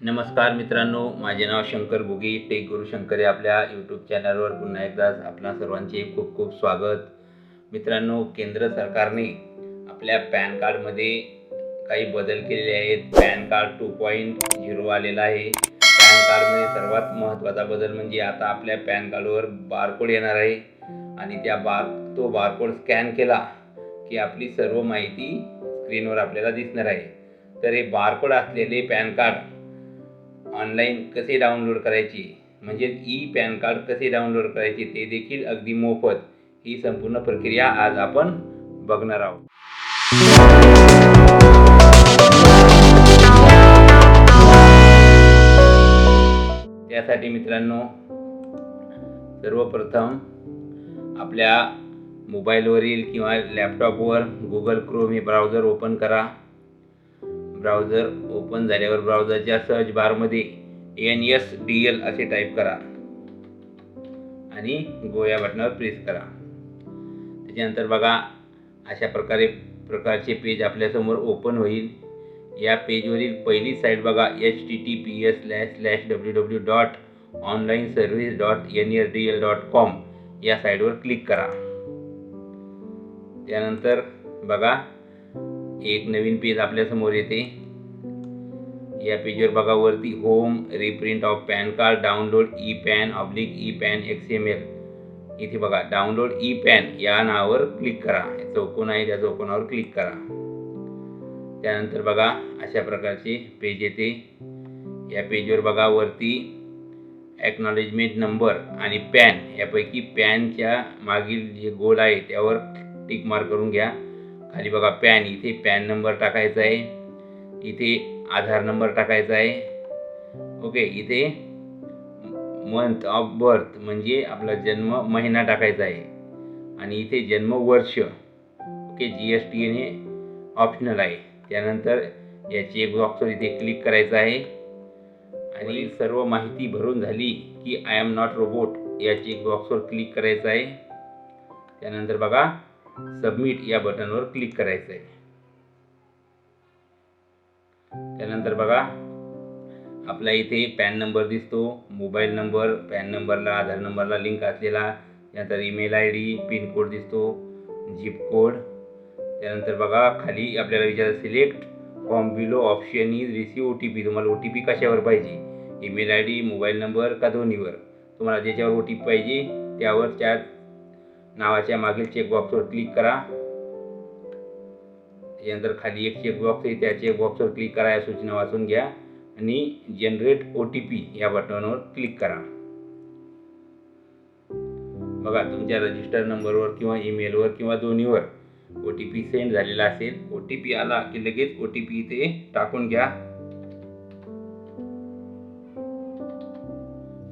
नमस्कार मित्रांनो माझे नाव शंकर गुगी टेक गुरु शंकर या आपल्या यूट्यूब चॅनलवर पुन्हा एकदा आपल्या सर्वांचे खूप खूप स्वागत. मित्रांनो केंद्र सरकारने आपल्या पॅन कार्डमध्ये काही बदल केलेले आहेत. PAN card two point zero आलेला आहे. पॅन कार्डमध्ये सर्वात महत्त्वाचा बदल म्हणजे आता आपल्या पॅन कार्डवर बारकोड येणार आहे. आणि त्या बार तो बारकोड स्कॅन केला की आपली सर्व माहिती स्क्रीनवर आपल्याला दिसणार आहे. तर हे बारकोड असलेले पॅन कार्ड ऑनलाईन कसे डाउनलोड करायचे? म्हणजे ई पॅन कार्ड कसे डाउनलोड करायचे ते देखील अगदी मोफत ही संपूर्ण प्रक्रिया आज आपण बघणार आहोत. त्यासाठी मित्रांनो सर्वप्रथम आपल्या मोबाईलवरील किंवा लॅपटॉपवर गुगल क्रोम हे ब्राउझर ओपन करा. ब्राउझर ओपन झाल्यावर ब्राउझरच्या सर्च बारमध्ये एन एस डी एल असे टाईप करा. आणि गो या बटनावर प्रेस करा. त्याच्यानंतर बघा अशा प्रकारे प्रकारचे पेज आपल्यासमोर ओपन होईल. या पेजवरील पहिली साईट बघा H T T P S slash slash W W dot online service dot N S D L dot com या साईटवर क्लिक करा. त्यानंतर बघा एक नवीन पेज आपल्यासमोर येते. या पेजवर बघा वरती home reprint of PAN card download E PAN oblique E PAN X M L इथे बघा डाउनलोड ई पॅन या नावावर क्लिक करा. चौकोन आहे त्या चौकोनावर क्लिक करा. त्यानंतर बघा अशा प्रकारचे पेज येते. या पेजवर बघा वरती ॲक्नॉलेजमेंट नंबर आणि पॅन यापैकी पॅनच्या मागील जे गोल आहे त्यावर टिक मार्क करून घ्या. खाली बघा पॅन इथे पॅन नंबर टाकायचा आहे. इथे आधार नंबर टाकायचा आहे. ओके इथे मंथ ऑफ बर्थ म्हणजे आपला जन्म महिना टाकायचा आहे. आणि इथे जन्म वर्ष. ओके जी एस टी हे ऑप्शनल आहे. त्यानंतर या चेक बॉक्सवर इथे क्लिक करायचं आहे. आणि सर्व माहिती भरून झाली की आय एम नॉट रोबोट या चेक बॉक्सवर क्लिक करायचं आहे. त्यानंतर बघा सबमिट या बटनवर क्लिक करायचं आहे. त्यानंतर बघा आपला इथे पॅन नंबर दिसतो मोबाईल नंबर पॅन नंबरला आधार नंबरला लिंक असलेला त्यानंतर ईमेल आय डी पिनकोड दिसतो झिप कोड. त्यानंतर बघा खाली आपल्याला विचार select form below option is receive O T P. तुम्हाला ओ टी पी कशावर पाहिजे? Email I D mobile number का दोन्हीवर? तुम्हाला ज्याच्यावर ओ टी पी पाहिजे त्यावर त्यात नावाच्या मागील चेकबॉक्सवर क्लिक करा. त्यानंतर खाली एक चेकबॉक्स आहे त्या चेकबॉक्सवर क्लिक करा या सूचना वाचून घ्या. आणि जनरेट ओ टी पी या बटनवर क्लिक करा. बघा तुमच्या रजिस्टर नंबरवर किंवा ईमेलवर किंवा दोन्हीवर ओ टी पी सेंड झालेला असेल. ओ टी पी आला की लगेच ओ टी पी इथे टाकून घ्या.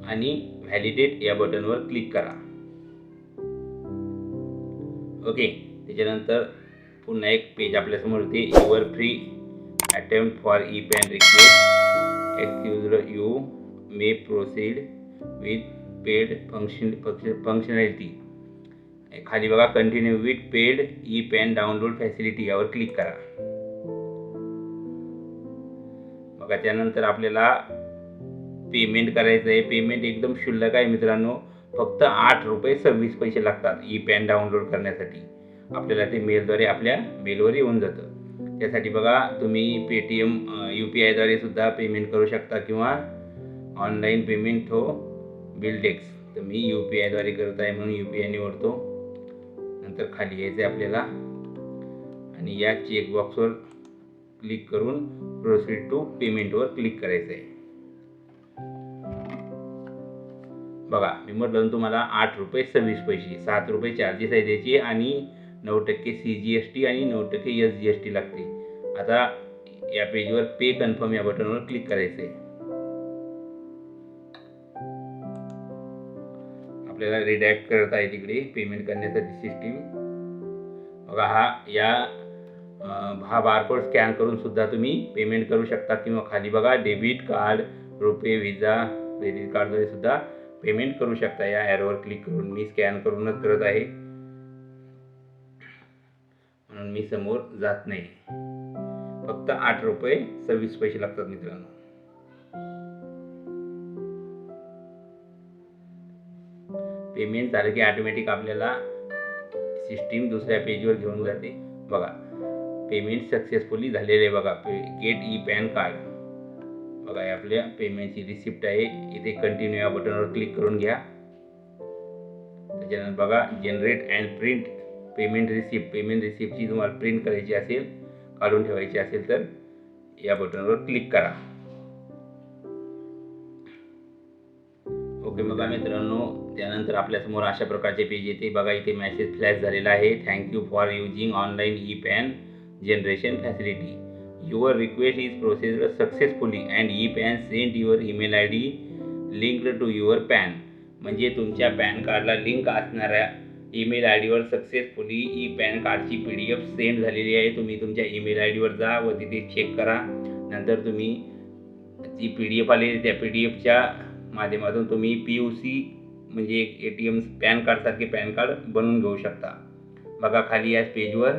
आणि व्हॅलिडेट या बटनवर क्लिक करा. ओके त्याच्यानंतर पुन्हा एक पेज आपल्यासमोर येते. Your free attempt for E PAN request excuse you may proceed with paid function functionality खाली बघा continue with paid E PAN download facility यावर क्लिक करा. बघा त्यानंतर आपल्याला पेमेंट करायचं आहे पेमेंट एकदम शुल्लक आहे मित्रांनो. फक्त आठ रुपये सव्वीस पैसे लागतात ई पॅन डाउनलोड करण्यासाठी. आपल्याला ते मेलद्वारे आपल्या मेलवर येऊन जातं. त्यासाठी बघा तुम्ही पेटीएम यू पी आयद्वारे सुद्धा पेमेंट करू शकता किंवा ऑनलाईन पेमेंट हो बिलडेक्स तर मी यू पी आयद्वारे करत आहे म्हणून यू पी आय निवडतो. नंतर खाली यायचं आहे आपल्याला. आणि या चेकबॉक्सवर क्लिक करून प्रोसीड टू पेमेंटवर क्लिक करायचं आहे बघा मी म्हटलं तुम्हाला आठ रुपये सव्वीस पैसे सात रुपये चार्जेस आहे त्याची आणि नऊ टक्के सी जी एस टी आणि नऊ टक्के एस जी एस टी लागते. आता या पेजवर पे कन्फर्म या बटनवर क्लिक करायचं आहे. आपल्याला रिडॅक्ट करत आहे तिकडे पेमेंट करण्यासाठी सिस्टीम बघा हा या हा बारकोड स्कॅन करून सुद्धा तुम्ही पेमेंट करू शकता किंवा खाली बघा debit card RuPay Visa credit कार्डद्वारे सुद्धा पेमेंट करू शकता. या ॲरोवर क्लिक करून मी स्कॅन करूनच करत आहे. म्हणून मी समोर जात नाही. फक्त आठ रुपये सव्वीस पैसे लागतात मित्रांनो. पेमेंट झालं की ऑटोमॅटिक आपल्याला सिस्टीम दुसऱ्या पेजवर घेऊन जाते. बघा पेमेंट सक्सेसफुली झालेले बघा. Pay get E PAN card. बघा आपल्या पेमेंटची रिसिप्ट आहे. इथे कंटिन्यू या बटनवर क्लिक करून घ्या. त्याच्यानंतर बघा generate and print payment receipt payment रिसिप्टची तुम्हाला प्रिंट करायची असेल काढून ठेवायची असेल तर या बटनवर क्लिक करा. ओके बघा मित्रांनो त्यानंतर आपल्यासमोर अशा प्रकारचे पेज येते. बघा इथे मेसेज फ्लॅश झालेला आहे. Thank you for using online E PAN generation facility your request is processed successfully and E PAN sent your email I D linked to your PAN म्हणजे तुमच्या पॅन कार्डला लिंक असणाऱ्या email I डीवर successfully E PAN कार्डची P D F send झालेली आहे. तुम्ही तुमच्या ईमेल आय डीवर जा व तिथे चेक करा. नंतर तुम्ही जी पी डी एफ आलेली त्या पी डी एफच्या माध्यमातून तुम्ही पी यू सी म्हणजे एक ए टी एम पॅन कार्डसारखे पॅन कार्ड बनवून घेऊ शकता. बघा खाली या पेजवर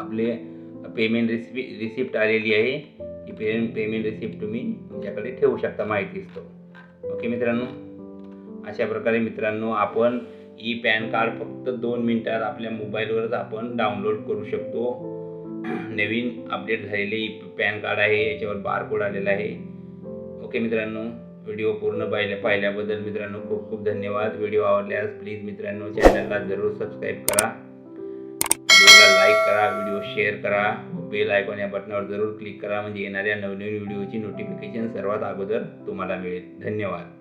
आपले पेमेंट रिसिपी रिसिप्ट आलेली आहे की पे पेमेंट रिसिप्ट तुम्ही तुमच्याकडे ठेवू शकता माहिती असतो ओके मित्रांनो? अशा प्रकारे मित्रांनो आपण ई पॅन कार्ड फक्त दोन मिनटात आपल्या मोबाईलवरच आपण डाउनलोड करू शकतो. नवीन अपडेट झालेले ई पॅन कार्ड आहे याच्यावर बारकोड आलेला आहे. ओके मित्रांनो? व्हिडिओ पूर्ण पाहिल्या पाहिल्याबद्दल मित्रांनो खूप खूप धन्यवाद. व्हिडिओ आवडल्यास प्लीज मित्रांनो चॅनलला जरूर सबस्क्राईब करा. व्हिडिओला लाईक करा व्हिडिओ शेअर करा. बेल आयकॉन या बटनावर जरूर क्लिक करा. म्हणजे येणाऱ्या नवनवीन व्हिडिओची नोटिफिकेशन सर्वात अगोदर तुम्हाला मिळेल. धन्यवाद.